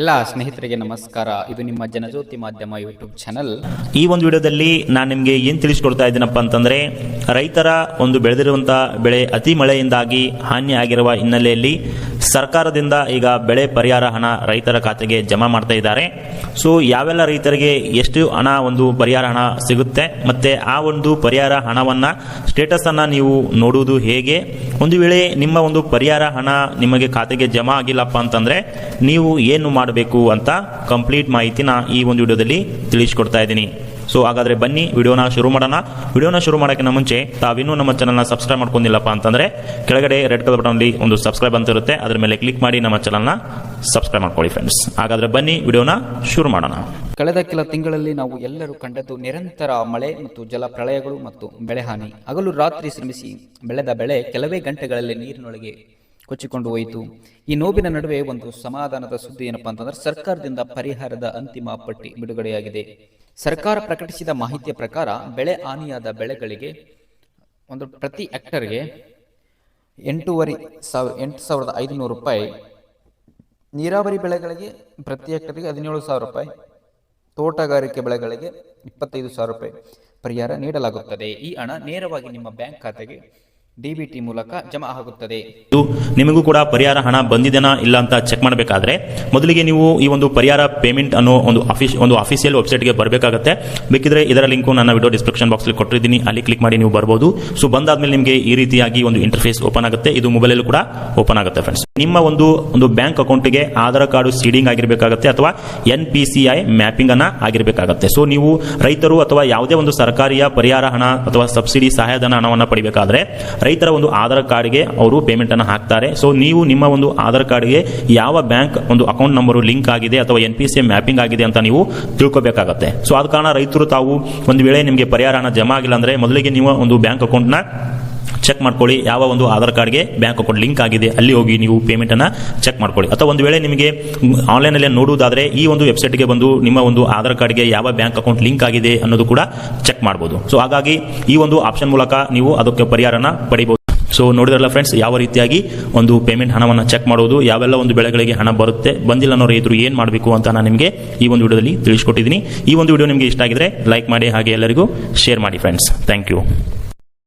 ಎಲ್ಲ ಸ್ನೇಹಿತರಿಗೆ ನಮಸ್ಕಾರ. ಇದು ನಿಮ್ಮ ಜನಜ್ಯೋತಿ ಮಾಧ್ಯಮ ಯೂಟ್ಯೂಬ್ ಚಾನಲ್. ಈ ಒಂದು ವಿಡಿಯೋದಲ್ಲಿ ನಾನು ನಿಮಗೆ ಏನು ತಿಳಿಸ್ಕೊಡ್ತಾ ಇದ್ದೀನಪ್ಪ ಅಂತಂದ್ರೆ, ರೈತರ ಒಂದು ಬೆಳೆದಿರುವಂಥ ಬೆಳೆ ಅತಿ ಮಳೆಯಿಂದಾಗಿ ಹಾನಿ ಆಗಿರುವ ಹಿನ್ನೆಲೆಯಲ್ಲಿ ಸರ್ಕಾರದಿಂದ ಈಗ ಬೆಳೆ ಪರಿಹಾರ ಹಣ ರೈತರ ಖಾತೆಗೆ ಜಮಾ ಮಾಡ್ತಾ ಇದ್ದಾರೆ. ಸೊ ಯಾವೆಲ್ಲ ರೈತರಿಗೆ ಎಷ್ಟು ಹಣ ಒಂದು ಪರಿಹಾರ ಹಣ ಸಿಗುತ್ತೆ ಮತ್ತೆ ಆ ಒಂದು ಪರಿಹಾರ ಹಣವನ್ನ ಸ್ಟೇಟಸ್ ಅನ್ನ ನೀವು ನೋಡುವುದು ಹೇಗೆ? ಒಂದು ವೇಳೆ ನಿಮ್ಮ ಒಂದು ಪರಿಹಾರ ಹಣ ನಿಮಗೆ ಖಾತೆಗೆ ಜಮಾ ಆಗಿಲ್ಲಪ್ಪ ಅಂತಂದ್ರೆ ನೀವು ಏನು ಮಾಡಬೇಕು ಅಂತ ಕಂಪ್ಲೀಟ್ ಮಾಹಿತಿನ ಈ ಒಂದು ವಿಡಿಯೋದಲ್ಲಿ ತಿಳಿಸ್ಕೊಡ್ತಾ ಇದ್ದೀನಿ. ಸೊ ಹಾಗಾದ್ರೆ ಬನ್ನಿ, ವಿಡಿಯೋನ ಶುರು ಮಾಡೋಣ. ವಿಡಿಯೋನ ಶುರು ಮಾಡೋಕ್ಕಿಂತ ಮುಂಚೆ, ತಾವಿನ್ನೂ ನಮ್ಮ ಚಾನಲ್ನ ಸಬ್ಸ್ಕ್ರೈಬ್ ಮಾಡ್ಕೊಂಡಿಲ್ಲಪ್ಪ ಅಂತಂದ್ರೆ, ಕೆಳಗಡೆ ರೆಡ್ ಕಲರ್ ಬಟನ್ಲಿ ಒಂದು ಸಬ್ಸ್ಕ್ರೈಬ್ ಅಂತ ಇರುತ್ತೆ. ಅದರ ಮೇಲೆ ಕ್ಲಿಕ್ ಮಾಡಿ ನಮ್ಮ ಚಾನಲ್ನ ಸಬ್ಸ್ಕ್ರೈಬ್ ಮಾಡ್ಕೊಳ್ಳಿ ಫ್ರೆಂಡ್ಸ್ ಹಾಗಾದ್ರೆ ಬನ್ನಿ, ವಿಡಿಯೋನ ಶುರು ಮಾಡೋಣ. ಕಳೆದ ಕೆಲ ತಿಂಗಳಲ್ಲಿ ನಾವು ಎಲ್ಲರೂ ಕಂಡದ್ದು ನಿರಂತರ ಮಳೆ ಮತ್ತು ಜಲ ಪ್ರಳಯಗಳು ಮತ್ತು ಬೆಳೆ ಹಾನಿ. ಹಗಲು ರಾತ್ರಿ ಶ್ರಮಿಸಿ ಬೆಳೆದ ಬೆಳೆ ಕೆಲವೇ ಗಂಟೆಗಳಲ್ಲಿ ನೀರಿನೊಳಗೆ ಕೊಚ್ಚಿಕೊಂಡು ಹೋಯಿತು. ಈ ನೋವಿನ ನಡುವೆ ಒಂದು ಸಮಾಧಾನದ ಸುದ್ದಿ ಏನಪ್ಪಾ ಅಂತಂದ್ರೆ ಸರ್ಕಾರದಿಂದ ಪರಿಹಾರದ ಅಂತಿಮ ಪಟ್ಟಿ ಬಿಡುಗಡೆಯಾಗಿದೆ. ಸರ್ಕಾರ ಪ್ರಕಟಿಸಿದ ಮಾಹಿತಿಯ ಪ್ರಕಾರ ಬೆಳೆ ಹಾನಿಯಾದ ಬೆಳೆಗಳಿಗೆ ಒಂದು ಪ್ರತಿ ಹೆಕ್ಟರ್ಗೆ ಎಂಟೂವರೆ ಸಾವಿರ, ಎಂಟು ಸಾವಿರದ ಐದುನೂರು ರೂಪಾಯಿ, ನೀರಾವರಿ ಬೆಳೆಗಳಿಗೆ ಪ್ರತಿ ಹೆಕ್ಟರ್ಗೆ ಹದಿನೇಳು ಸಾವಿರ ರೂಪಾಯಿ, ತೋಟಗಾರಿಕೆ ಬೆಳೆಗಳಿಗೆ ಇಪ್ಪತ್ತೈದು ಸಾವಿರ ರೂಪಾಯಿ ಪರಿಹಾರ ನೀಡಲಾಗುತ್ತದೆ. ಈ ಹಣ ನೇರವಾಗಿ ನಿಮ್ಮ ಬ್ಯಾಂಕ್ ಖಾತೆಗೆ ಡಿಬಿಟಿ ಮೂಲಕ ಜಮಾ ಆಗುತ್ತದೆ. ಇದು ನಿಮಗೂ ಕೂಡ ಪರಿಹಾರ ಹಣ ಬಂದಿದೆನಾ ಇಲ್ಲ ಅಂತ ಚೆಕ್ ಮಾಡಬೇಕಾದ್ರೆ ಮೊದಲಿಗೆ ನೀವು ಈ ಒಂದು ಪರಿಹಾರ ಪೇಮೆಂಟ್ ಅನ್ನೋ ಒಂದು ಆಫೀಸ್ ಒಂದು ಅಫಿಷಿಯಲ್ ವೆಬ್ಸೈಟ್ಗೆ ಬರಬೇಕಾಗುತ್ತೆ. ಬೇಕಿದ್ರೆ ಇದರ ಲಿಂಕು ನನ್ನ ವಿಡಿಯೋ ಡಿಸ್ಕ್ರಿಪ್ಷನ್ ಬಾಕ್ಸ್ ಕೊಟ್ಟಿದ್ದೀನಿ. ಅಲ್ಲಿ ಕ್ಲಿಕ್ ಮಾಡಿ ನೀವು ಬರ್ಬೋದು. ಸೊ ಬಂದಾದ್ಮೇಲೆ ನಿಮಗೆ ಈ ರೀತಿಯಾಗಿ ಒಂದು ಇಂಟರ್ಫೇಸ್ ಓಪನ್ ಆಗುತ್ತೆ. ಇದು ಮೊಬೈಲಲ್ಲೂ ಕೂಡ ಓಪನ್ ಆಗುತ್ತೆ ಫ್ರೆಂಡ್ಸ್ ನಿಮ್ಮ ಒಂದು ಒಂದು ಬ್ಯಾಂಕ್ ಅಕೌಂಟ್ಗೆ ಆಧಾರ್ ಕಾರ್ಡ್ ಸೀಡಿಂಗ್ ಆಗಿರಬೇಕಾಗುತ್ತೆ ಅಥವಾ N P C I mapping ಅನ್ನ ಆಗಿರಬೇಕಾಗುತ್ತೆ. ಸೊ ನೀವು ರೈತರು ಅಥವಾ ಯಾವುದೇ ಒಂದು ಸರ್ಕಾರಿಯ ಪರಿಹಾರ ಹಣ ಅಥವಾ ಸಬ್ಸಿಡಿ ಸಹಾಯಧನ ಹಣವನ್ನು ಪಡಿಬೇಕಾದ್ರೆ ರೈತರ ಒಂದು ಆಧಾರ್ ಕಾರ್ಡ್ಗೆ ಅವರು ಪೇಮೆಂಟ್ ಅನ್ನು ಹಾಕ್ತಾರೆ. ಸೊ ನೀವು ನಿಮ್ಮ ಒಂದು ಆಧಾರ್ ಕಾರ್ಡ್ಗೆ ಯಾವ ಬ್ಯಾಂಕ್ ಒಂದು ಅಕೌಂಟ್ ನಂಬರ್ ಲಿಂಕ್ ಆಗಿದೆ ಅಥವಾ ಎನ್ ಪಿ ಸಿ ಮ್ಯಾಪಿಂಗ್ ಆಗಿದೆ ಅಂತ ನೀವು ತಿಳ್ಕೊಬೇಕಾಗತ್ತೆ. ಸೊ ಆದ ಕಾರಣ ರೈತರು ತಾವು ಒಂದು ವೇಳೆ ನಿಮಗೆ ಪರಿಹಾರ ಹಣ ಜಮಾ ಆಗಿಲ್ಲ ಅಂದ್ರೆ ಮೊದಲಿಗೆ ನೀವು ಒಂದು ಬ್ಯಾಂಕ್ ಅಕೌಂಟ್ನ ಚೆಕ್ ಮಾಡ್ಕೊಳ್ಳಿ. ಯಾವ ಒಂದು ಆಧಾರ್ ಕಾರ್ಡ್ಗೆ ಬ್ಯಾಂಕ್ ಅಕೌಂಟ್ ಲಿಂಕ್ ಆಗಿದೆ, ಅಲ್ಲಿ ಹೋಗಿ ನೀವು ಪೇಮೆಂಟ್ ಅನ್ನ ಚೆಕ್ ಮಾಡ್ಕೊಳ್ಳಿ. ಅಥವಾ ಒಂದು ವೇಳೆ ನಿಮಗೆ ಆನ್ಲೈನ್ ಅಲ್ಲಿ ನೋಡುವುದಾದ್ರೆ, ಈ ಒಂದು ವೆಬ್ಸೈಟ್ಗೆ ಬಂದು ನಿಮ್ಮ ಒಂದು ಆಧಾರ್ ಕಾರ್ಡ್ಗೆ ಯಾವ ಬ್ಯಾಂಕ್ ಅಕೌಂಟ್ ಲಿಂಕ್ ಆಗಿದೆ ಅನ್ನೋದು ಕೂಡ ಚೆಕ್ ಮಾಡಬಹುದು ಸೊ ಹಾಗಾಗಿ ಈ ಒಂದು ಆಪ್ಷನ್ ಮೂಲಕ ನೀವು ಅದಕ್ಕೆ ಪರಿಹಾರನ ಪಡಿಬಹುದು. ಸೊ ನೋಡಿದ್ರಲ್ಲ ಫ್ರೆಂಡ್ಸ್ ಯಾವ ರೀತಿಯಾಗಿ ಒಂದು ಪೇಮೆಂಟ್ ಹಣವನ್ನು ಚೆಕ್ ಮಾಡುವುದು ಯಾವೆಲ್ಲ ಒಂದು ಬೆಳೆಗಳಿಗೆ ಹಣ ಬರುತ್ತೆ, ಬಂದಿಲ್ಲ ಅನ್ನೋ ರೈತರು ಏನು ಮಾಡಬೇಕು ಅಂತ ನಾನು ನಿಮಗೆ ಈ ಒಂದು ವಿಡಿಯೋದಲ್ಲಿ ತಿಳಿಸ್ಕೊಟ್ಟಿದ್ದೀನಿ. ಈ ಒಂದು ವಿಡಿಯೋ ನಿಮಗೆ ಇಷ್ಟ ಆಗಿದ್ರೆ ಲೈಕ್ ಮಾಡಿ, ಹಾಗೆ ಎಲ್ಲರಿಗೂ ಶೇರ್ ಮಾಡಿ ಫ್ರೆಂಡ್ಸ್ ಥ್ಯಾಂಕ್ ಯು